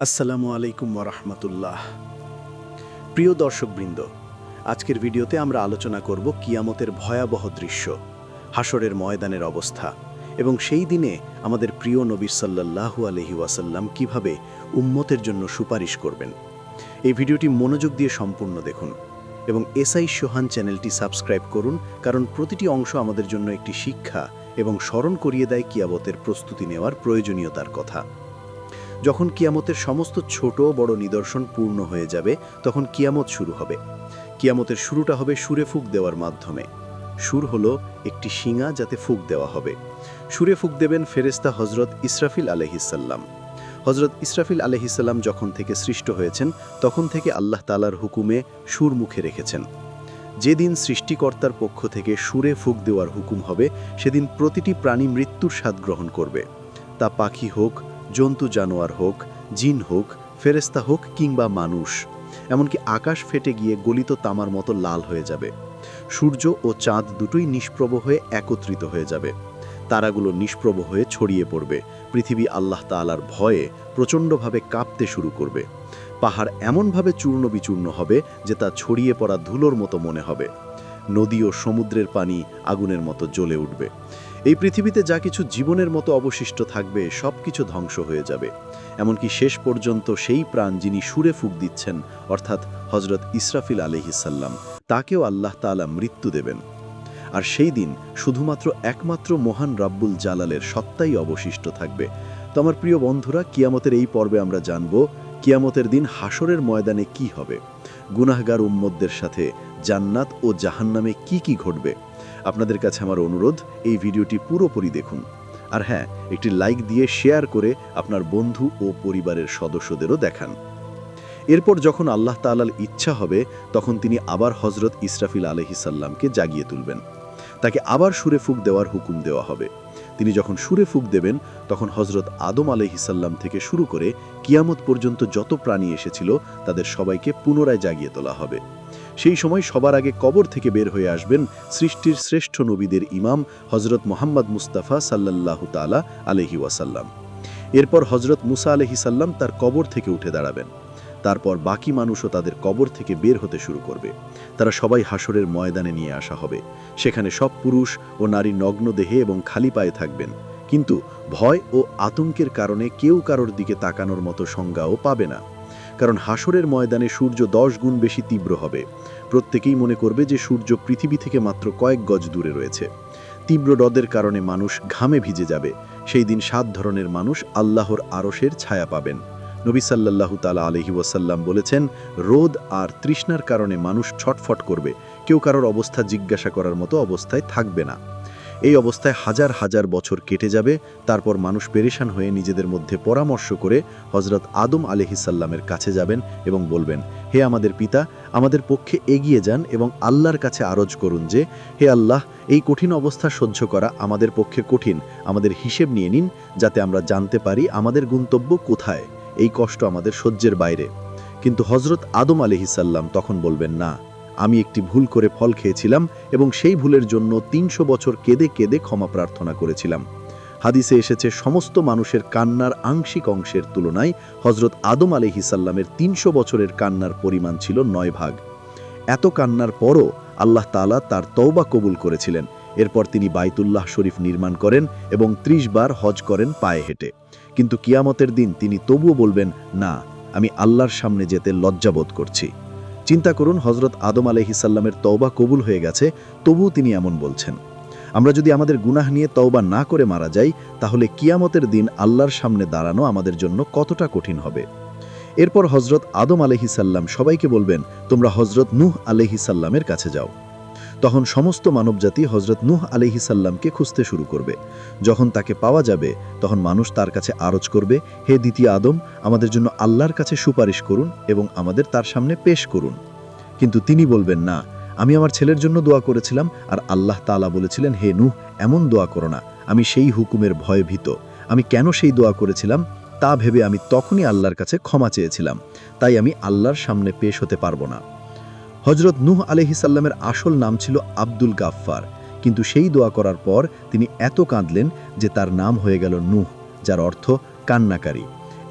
আসসালামু আলাইকুম ওরহমতুল্লাহ প্রিয় দর্শকবৃন্দ, আজকের ভিডিওতে আমরা আলোচনা করব কিয়ামতের ভয়াবহ দৃশ্য হাসরের ময়দানের অবস্থা এবং সেই দিনে আমাদের প্রিয় নবী সাল্লাল্লাহু আলহি ওয়াসাল্লাম কীভাবে উম্মতের জন্য সুপারিশ করবেন। এই ভিডিওটি মনোযোগ দিয়ে সম্পূর্ণ দেখুন এবং এসআই সোহান চ্যানেলটি সাবস্ক্রাইব করুন কারণ প্রতিটি অংশ আমাদের জন্য একটি শিক্ষা এবং স্মরণ করিয়ে দেয় কিয়ামতের প্রস্তুতি নেওয়ার প্রয়োজনীয়তার কথা। যখন কিয়ামতের সমস্ত ছোট বড় নিদর্শন পূর্ণ হয়ে যাবে, তখন কিয়ামত শুরু হবে। কিয়ামতের শুরুটা হবে সুরে ফুক দেওয়ার মাধ্যমে। সুর হলো একটি শিঙা যাতে ফুক দেওয়া হবে। সুরে ফুক দেবেন ফেরেস্তা হজরত ইসরাফিল আলহিসাল্লাম হজরত ইসরাফিল আলহিসাল্লাম যখন থেকে সৃষ্ট হয়েছেন, তখন থেকে আল্লাহ তালার হুকুমে সুর মুখে রেখেছেন। যেদিন সৃষ্টিকর্তার পক্ষ থেকে সুরে ফুক দেওয়ার হুকুম হবে, সেদিন প্রতিটি প্রাণী মৃত্যুর স্বাদ গ্রহণ করবে। তা পাখি হোক জন্তু জানোয়ার হোক, জিন হোক ফেরেস্তা হোক কিংবা মানুষ, এমনকি আকাশ ফেটে গিয়ে গলিত তামার মতো লাল হয়ে যাবে। সূর্য ও চাঁদ দুটোই নিষ্প্রভ হয়ে একত্রিত হয়ে যাবে। তারাগুলো নিষ্প্রভ হয়ে ছড়িয়ে পড়বে। পৃথিবী আল্লাহ তাআলার ভয়ে প্রচণ্ডভাবে কাঁপতে শুরু করবে। পাহাড় এমনভাবে চূর্ণ বিচূর্ণ হবে যে তা ছড়িয়ে পড়া ধুলোর মতো মনে হবে। নদী ও সমুদ্রের পানি আগুনের মতো জ্বলে উঠবে। এই পৃথিবীতে যা কিছু জীবনের মতো অবশিষ্ট থাকবে সব কিছু ধ্বংস হয়ে যাবে। এমনকি শেষ পর্যন্ত সেই প্রাণ যিনি সুরে ফুক দিচ্ছেন, অর্থাৎ হজরত ইসরাফিল আলহিসাল্লাম তাকেও আল্লাহ তাআলা মৃত্যু দেবেন। আর সেই দিন শুধুমাত্র একমাত্র মহান রাব্বুল জালালের সত্তাই অবশিষ্ট থাকবে। তো আমার প্রিয় বন্ধুরা, কিয়ামতের এই পর্বে আমরা জানব, কিয়ামতের দিন হাসরের ময়দানে কি হবে? গুনাহগার উম্মদদের সাথে জান্নাত ও জাহান্নামে কি কি ঘটবে? আপনাদের কাছে আমার অনুরোধ, এই ভিডিওটি পুরোপুরি দেখুন। আর হ্যাঁ একটি লাইক দিয়ে শেয়ার করে আপনার বন্ধু ও পরিবারের সদস্যদেরও দেখান। এরপর যখন আল্লাহ তাআলার ইচ্ছা হবে, তখন তিনি আবার হজরত ইসরাফিল আলহিসাল্লামকে জাগিয়ে তুলবেন। তাকে আবার সুরে ফুক দেওয়ার হুকুম দেওয়া হবে। তিনি যখন সুরে ফুক দেবেন, তখন হজরত আদম আলহিসাল্লাম থেকে শুরু করে কিয়ামত পর্যন্ত যত প্রাণী এসেছিল, তাদের সবাইকে পুনরায় জাগিয়ে তোলা হবে। সেই সময় সবার আগে কবর থেকে বের হয়ে আসবেন সৃষ্টির শ্রেষ্ঠ নবীদের ইমাম হজরত মোহাম্মদ মুস্তাফা সাল্লাল্লাহু তালা আলহি ওয়াসাল্লাম। এরপর হজরত মুসা আলহি সাল্লাম তার কবর থেকে উঠে দাঁড়াবেন। তারপর বাকি মানুষও তাদের কবর থেকে বের হতে শুরু করবে। তারা সবাই হাসরের ময়দানে নিয়ে আসা হবে। সেখানে সব পুরুষ ও নারী নগ্ন দেহে এবং খালি পায়ে থাকবেন। কিন্তু ভয় ও আতঙ্কের কারণে কেউ কারোর দিকে তাকানোর মতো সংজ্ঞাও পাবে না। কারণ হাসরের ময়দানে সূর্য দশ গুণ বেশি তীব্র হবে। প্রত্যেকেই মনে করবে যে সূর্য পৃথিবী থেকে মাত্র কয়েক গজ দূরে রয়েছে। তীব্র রদের কারণে মানুষ ঘামে ভিজে যাবে। সেই দিন সাত ধরনের মানুষ আল্লাহর আরশের ছায়া পাবেন। নবী সাল্লাল্লাহু তালা আলহি ওয়াসাল্লাম বলেছেন, রোদ আর তৃষ্ণার কারণে মানুষ ছটফট করবে। কেউ কারোর অবস্থা জিজ্ঞাসা করার মতো অবস্থায় থাকবে না। এই অবস্থায় হাজার হাজার বছর কেটে যাবে, তারপর মানুষ পেরেশান হয়ে নিজেদের মধ্যে পরামর্শ করে হজরত আদম আলহিসাল্লামের কাছে যাবেন এবং বলবেন, হে আমাদের পিতা, আমাদের পক্ষে এগিয়ে যান এবং আল্লাহর কাছে আরজ করুন যে, হে আল্লাহ, এই কঠিন অবস্থা সহ্য করা আমাদের পক্ষে কঠিন। আমাদের হিসেব নিয়ে নিন যাতে আমরা জানতে পারি আমাদের গন্তব্য কোথায়। এই কষ্ট আমাদের সহ্যের বাইরে। কিন্তু হজরত আদম আলহিসাল্লাম তখন বলবেন, না আমি একটি ভুল করে ফল খেয়েছিলাম এবং সেই ভুলের জন্য তিনশো বছর কেঁদে কেঁদে ক্ষমা প্রার্থনা করেছিলাম। হাদিসে এসেছে, সমস্ত মানুষের কান্নার আংশিক অংশের তুলনায় হজরত আদম আলহিসাল্লামের তিনশো বছরের কান্নার পরিমাণ ছিল নয় ভাগ। এত কান্নার পরও আল্লাহ তালা তার তওবা কবুল করেছিলেন। এরপর তিনি বাইতুল্লাহ শরীফ নির্মাণ করেন এবং ত্রিশ বার হজ করেন পায়ে হেঁটে। কিন্তু কিয়ামতের দিন তিনি তবুও বলবেন, না, আমি আল্লাহর সামনে যেতে লজ্জাবোধ করছি। চিন্তা করুন হজরত আদম আলহিসাল্লামের তওবা কবুল হয়ে গেছে, তবুও তিনি এমন বলছেন। আমরা যদি আমাদের গুনাহ নিয়ে তওবা না করে মারা যাই, তাহলে কিয়ামতের দিন আল্লাহর সামনে দাঁড়ানো আমাদের জন্য কতটা কঠিন হবে। এরপর হজরত আদম আলহিসাল্লাম সবাইকে বলবেন, তোমরা হজরত নুহ আলহিসাল্লামের কাছে যাও। তখন সমস্ত মানবজাতি হজরত নুহ আলহিসাল্লামকে খুঁজতে শুরু করবে। যখন তাকে পাওয়া যাবে, তখন মানুষ তার কাছে আরজ করবে, হে দ্বিতীয় আদম, আমাদের জন্য আল্লাহর কাছে সুপারিশ করুন এবং আমাদের তার সামনে পেশ করুন। কিন্তু তিনি বলবেন, না, আমি আমার ছেলের জন্য দোয়া করেছিলাম আর আল্লাহ তালা বলেছিলেন, হে নুহ, এমন দোয়া করো না, আমি সেই হুকুমের ভয় ভীত। আমি কেন সেই দোয়া করেছিলাম? তা ভেবে আমি তখনই আল্লাহর কাছে ক্ষমা চেয়েছিলাম। তাই আমি আল্লাহর সামনে পেশ হতে পারব না। হজরত নুহ আলহিসাল্লামের আসল নাম ছিল আব্দুল গাফফার। কিন্তু সেই দোয়া করার পর তিনি এত কাঁদলেন যে তার নাম হয়ে গেল নুহ, যার অর্থ কান্নাকারী।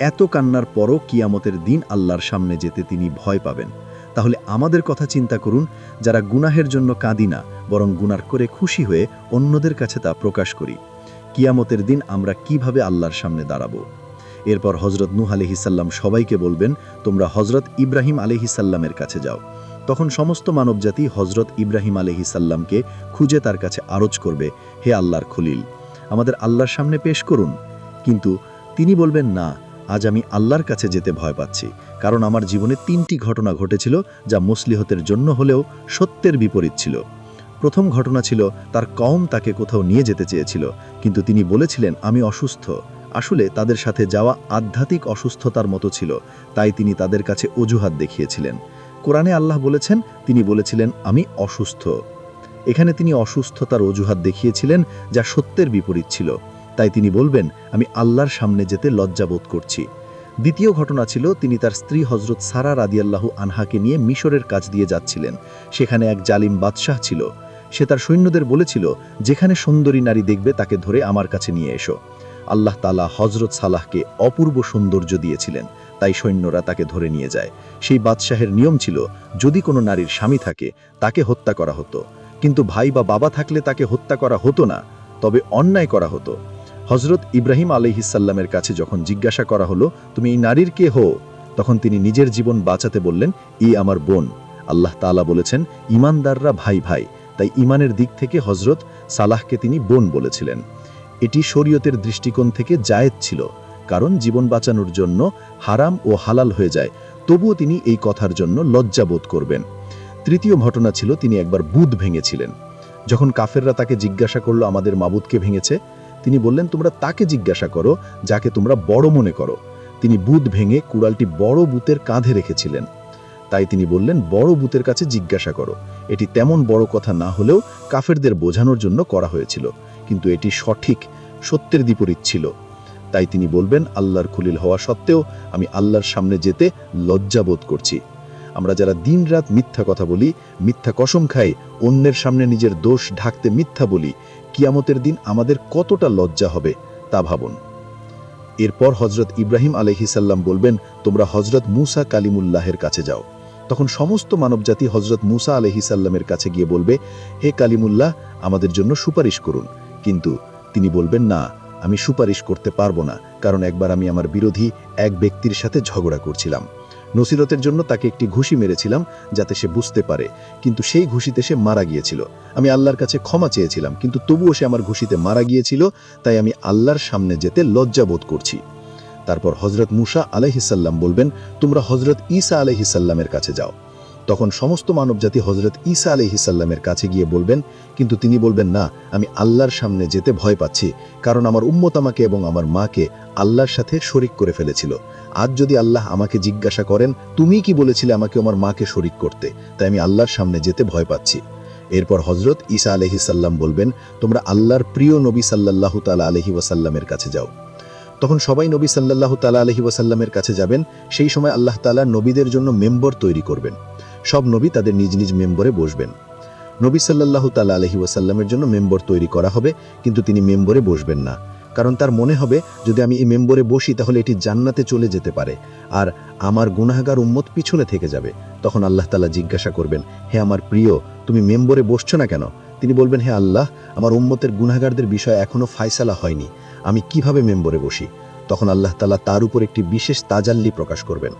এত কান্নার পরও কিয়ামতের দিন আল্লাহর সামনে যেতে তিনি ভয় পাবেন। তাহলে আমাদের কথা চিন্তা করুন, যারা গুনাহের জন্য কাঁদি না, বরং গুনার করে খুশি হয়ে অন্যদের কাছে তা প্রকাশ করি। কিয়ামতের দিন আমরা কীভাবে আল্লাহর সামনে দাঁড়াবো? এরপর হজরত নূহ আলহিসাল্লাম সবাইকে বলবেন, তোমরা হজরত ইব্রাহিম আলহিসাল্লামের কাছে যাও। তখন সমস্ত মানবজাতি হজরত ইব্রাহিম আলহিসাল্লামকে খুঁজে তার কাছে আরজ করবে, হে আল্লাহর খলিল, আমাদের আল্লাহর সামনে পেশ করুন। কিন্তু তিনি বলবেন, না, আজ আমি আল্লাহর কাছে যেতে ভয় পাচ্ছি, কারণ আমার জীবনে তিনটি ঘটনা ঘটেছিল যা মুসলিহতের জন্য হলেও সত্যের বিপরীত ছিল। প্রথম ঘটনা ছিল, তার কম তাকে কোথাও নিয়ে যেতে চেয়েছিল, কিন্তু তিনি বলেছিলেন, আমি অসুস্থ। আসলে তাদের সাথে যাওয়া আধ্যাত্মিক অসুস্থতার মতো ছিল, তাই তিনি তাদের কাছে অজুহাত দেখিয়েছিলেন। কোরআনে আল্লাহ বলেছেন, তিনি বলেছিলেন, আমি অসুস্থ। এখানে তিনি অসুস্থতার অজুহাত দেখিয়েছিলেন, যা সত্যের বিপরীত ছিল। তাই তিনি বলবেন, আমি আল্লাহর সামনে যেতে লজ্জাবোধ করছি। দ্বিতীয় ঘটনা ছিল, তিনি তার স্ত্রী হজরত সারা রাদিয়াল্লাহু আনহাকে নিয়ে মিশরের কাজ দিয়ে যাচ্ছিলেন। সেখানে এক জালিম বাদশাহ ছিল। সে তার সৈন্যদের বলেছিল, যেখানে সুন্দরী নারী দেখবে, তাকে ধরে আমার কাছে নিয়ে এসো। আল্লাহ তালা হজরত সালাহকে অপূর্ব সৌন্দর্য দিয়েছিলেন। তাই সৈন্যরা তাকে ধরে নিয়ে যায়। সেই বাদশাহের নিয়ম ছিল, যদি কোনো নারীর স্বামী থাকে, তাকে হত্যা করা হতো। কিন্তু ভাই বা বাবা থাকলে তাকে হত্যা করা হতো না, তবে অন্যায় করা হতো। হজরত ইব্রাহিম আলহিসাল্লামের কাছে যখন জিজ্ঞাসা করা হলো, তুমি এই নারীর কে হো তখন তিনি নিজের জীবন বাঁচাতে বললেন ই আমার বোন। আল্লাহ তাআলা বলেছেন, ইমানদাররা ভাই ভাই। তাই ইমানের দিক থেকে হজরত সালাহকে তিনি বোন বলেছিলেন। এটি শরীয়তের দৃষ্টিকোণ থেকে জায়েজ ছিল। কারণ জীবন বাঁচানোর জন্য হারাম ও হালাল হয়ে যায়। তবুও তিনি এই কথার জন্য লজ্জাবোধ করবেন। তৃতীয় ঘটনা ছিল তিনি একবার বুধ ভেঙেছিলেন। যখন কাফেররা তাকে জিজ্ঞাসা করল, আমাদের মাবুদকে ভেঙেছে? তিনি বললেন, তোমরা তাকে জিজ্ঞাসা করো, যাকে তোমরা বড় মনে করো। তিনি বুধ ভেঙে কুড়ালটি বড় বুতের কাঁধে রেখেছিলেন। তাই তিনি বললেন, বড় বুতের কাছে জিজ্ঞাসা করো। এটি তেমন বড় কথা না হলেও কাফেরদের বোঝানোর জন্য করা হয়েছিল। কিন্তু এটি সঠিক, সত্যের বিপরীত ছিল। তাই তিনি বলবেন, আল্লাহর খুলিল হওয়া সত্ত্বেও আমি আল্লাহর সামনে যেতে লজ্জাবোধ করছি। আমরা যারা দিনরাত মিথ্যা কথা বলি, মিথ্যা কসম খাই, অন্যের সামনে নিজের দোষ ঢাকতে মিথ্যা বলি, কিয়ামতের দিন আমাদের কতটা লজ্জা হবে তা ভাবুন। এরপর হজরত ইব্রাহিম আলহিসাল্লাম বলবেন, তোমরা হজরত মুসা কালিমুল্লাহের কাছে যাও। তখন সমস্ত মানবজাতি হজরত মুসা আলহিসাল্লামের কাছে গিয়ে বলবে, হে কালিমুল্লাহ, আমাদের জন্য সুপারিশ করুন। কিন্তু তিনি বলবেন, না আমি সুপারিশ করতে পারব না, কারণ একবার আমি আমার বিরোধী এক ব্যক্তির সাথে ঝগড়া করছিলাম। নসিরতের জন্য তাকে একটি ঘুষি মেরেছিলাম যাতে সে বুঝতে পারে, কিন্তু সেই ঘুষিতে সে মারা গিয়েছিল। আমি আল্লাহর কাছে ক্ষমা চেয়েছিলাম, কিন্তু তবুও সে আমার ঘুষিতে মারা গিয়েছিল, তাই আমি আল্লাহর সামনে যেতে লজ্জাবোধ করছি। তারপর হজরত মুসা আলহিসাল্লাম বলবেন, তোমরা হজরত ঈসা আলহিসাল্লামের কাছে যাও। তখন সমস্ত মানবজাতি হজরত ঈসা আলহিসাল্লামের কাছে গিয়ে বলবেন, কিন্তু তিনি বলবেন, না, আমি আল্লাহর সামনে যেতে ভয় পাচ্ছি, কারণ আমার উম্মত আমাকে এবং আমার মাকে আল্লাহর সাথে শরিক করে ফেলেছিল। আজ যদি আল্লাহ আমাকে জিজ্ঞাসা করেন, তুমি কি বলেছিলে আমাকে আমার মাকে শরিক করতে? তাই আমি আল্লাহর সামনে যেতে ভয় পাচ্ছি। এরপর হজরত ঈসা আলহিসাল্লাম বলবেন, তোমরা আল্লাহর প্রিয় নবী সাল্লাহ তালা আলহি ওয়াসাল্লামের কাছে যাও। তখন সবাই নবী সাল্লাহ তালা আলহি ওয়াসাল্লামের কাছে যাবেন। সেই সময় আল্লাহ তালা নবীদের জন্য মেম্বর তৈরি করবেন। সব নবী তাদের নিজ নিজ মেম্বরে বসবেন। নবী সাল্লাহ তালা আলহি ওয়াসাল্লামের জন্য মেম্বর তৈরি করা হবে, কিন্তু তিনি মেম্বরে বসবেন না। কারণ তার মনে হবে, যদি আমি এই মেম্বরে বসি, তাহলে এটি জান্নাতে চলে যেতে পারে। আর আমার গুনাহগার উম্মত পিছনে থেকে যাবে। তখন আল্লাহ তালা জিজ্ঞাসা করবেন, হে আমার প্রিয়, তুমি মেম্বরে বসছো না কেন? তিনি বলবেন, হে আল্লাহ, আমার উম্মতের গুনাহগারদের বিষয় এখনও ফায়সালা হয়নি। আমি কীভাবে মেম্বরে বসি? তখন আল্লাহ তালা তার উপর একটি বিশেষ তাজাল্লি প্রকাশ করবেন।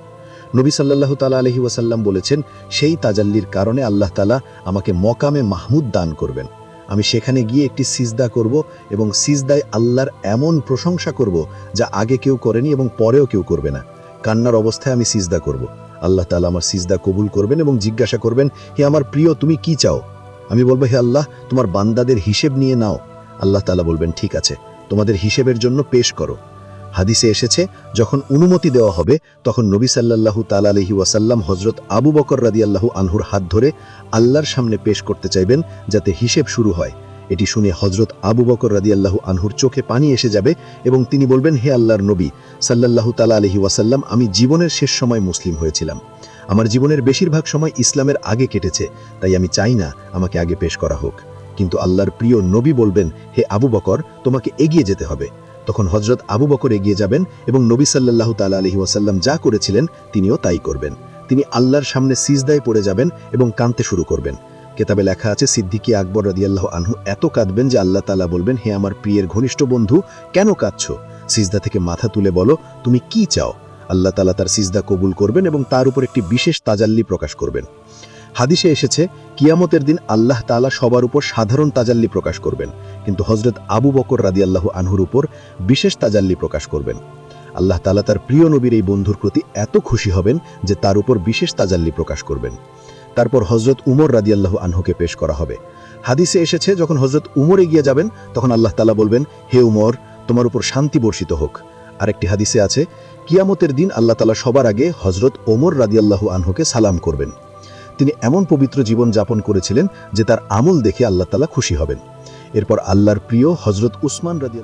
নবী সাল্লাহ তালা আলহি ওয়াসাল্লাম বলেছেন, সেই তাজাল্লির কারণে আল্লাহ তালা আমাকে মকামে মাহমুদ দান করবেন। আমি সেখানে গিয়ে একটি সিজদা করব এবং সিজদায় আল্লাহর এমন প্রশংসা করব যা আগে কেউ করেনি এবং পরেও কেউ করবে না। কান্নার অবস্থায় আমি সিজদা করব। আল্লাহ তালা আমার সিজদা কবুল করবেন এবং জিজ্ঞাসা করবেন, হে আমার প্রিয়, তুমি কি চাও? আমি বলব, হে আল্লাহ, তোমার বান্দাদের হিসেব নিয়ে নাও। আল্লাহ তালা বলবেন, ঠিক আছে, তোমাদের হিসেবের জন্য পেশ করো। হাদিসে এসেছে, যখন অনুমতি দেওয়া হবে, তখন নবী সাল্লাল্লাহু তালা আলহি ওয়াসাল্লাম হজরত আবু বকর রাদিয়াল্লাহু আনহুর হাত ধরে আল্লাহর সামনে পেশ করতে চাইবেন যাতে হিসেব শুরু হয়। এটি শুনে হজরত আবু বকর রাদিয়াল্লাহু আনহুর চোখে পানি এসে যাবে এবং তিনি বলবেন, হে আল্লাহর নবী, সাল্লাল্লাহু তালা আলহি ওয়াসাল্লাম, আমি জীবনের শেষ সময় মুসলিম হয়েছিলাম। আমার জীবনের বেশিরভাগ সময় ইসলামের আগে কেটেছে, তাই আমি চাই না আমাকে আগে পেশ করা হোক। কিন্তু আল্লাহর প্রিয় নবী বলবেন, হে আবু বকর, তোমাকে এগিয়ে যেতে হবে। তখন হজরত আবু বকর এগিয়ে যাবেন এবং নবী সাল্লাল্লাহু তাআলা আলাইহি ওয়াসাল্লাম যা করেছিলেন তিনিও তাই করবেন। তিনি আল্লাহর সামনে সিজদায় পড়ে যাবেন এবং কাঁদতে শুরু করবেন। কেতাবে লেখা আছে, সিদ্দিকী আকবর রাদিয়াল্লাহ আনহু এত কাঁদবেন যে আল্লাহ তালা বলবেন, হে আমার প্রিয়ের ঘনিষ্ঠ বন্ধু, কেন কাঁদছ? সিজদা থেকে মাথা তুলে বলো, তুমি কি চাও? আল্লাহ তালা তার সিজদা কবুল করবেন এবং তার উপর একটি বিশেষ তাজাল্লি প্রকাশ করবেন। হাদিসে এসেছে কিয়ামতের দিন আল্লাহ তাআলা সবার উপর সাধারণ তাজাল্লি প্রকাশ করবেন। কিন্তু হজরত আবু বকর রাদিয়াল্লাহ আনহুর উপর বিশেষ তাজাল্লি প্রকাশ করবেন। আল্লাহ তাআলা তার প্রিয় নবীর এই বন্ধুর প্রতি এত খুশি হবেন যে তার উপর বিশেষ তাজাল্লি প্রকাশ করবেন। তারপর হজরত উমর রাদিয়াল্লাহ আনহুকে পেশ করা হবে। হাদিসে এসেছে, যখন হজরত উমর এগিয়ে যাবেন, তখন আল্লাহ তালা বলবেন, হে উমর, তোমার উপর শান্তি বর্ষিত হোক। আরেকটি হাদিসে আছে, কিয়ামতের দিন আল্লাহ তালা সবার আগে হজরত ওমর রাদি রাদিয়াল্লাহু আনহুকে সালাম করবেন। তিনি এমন পবিত্র জীবন যাপন করেছিলেন যে তার আমল দেখে আল্লাহ তালা খুশি হবেন। এরপর আল্লাহর প্রিয় হজরত উসমান রাদিয়াল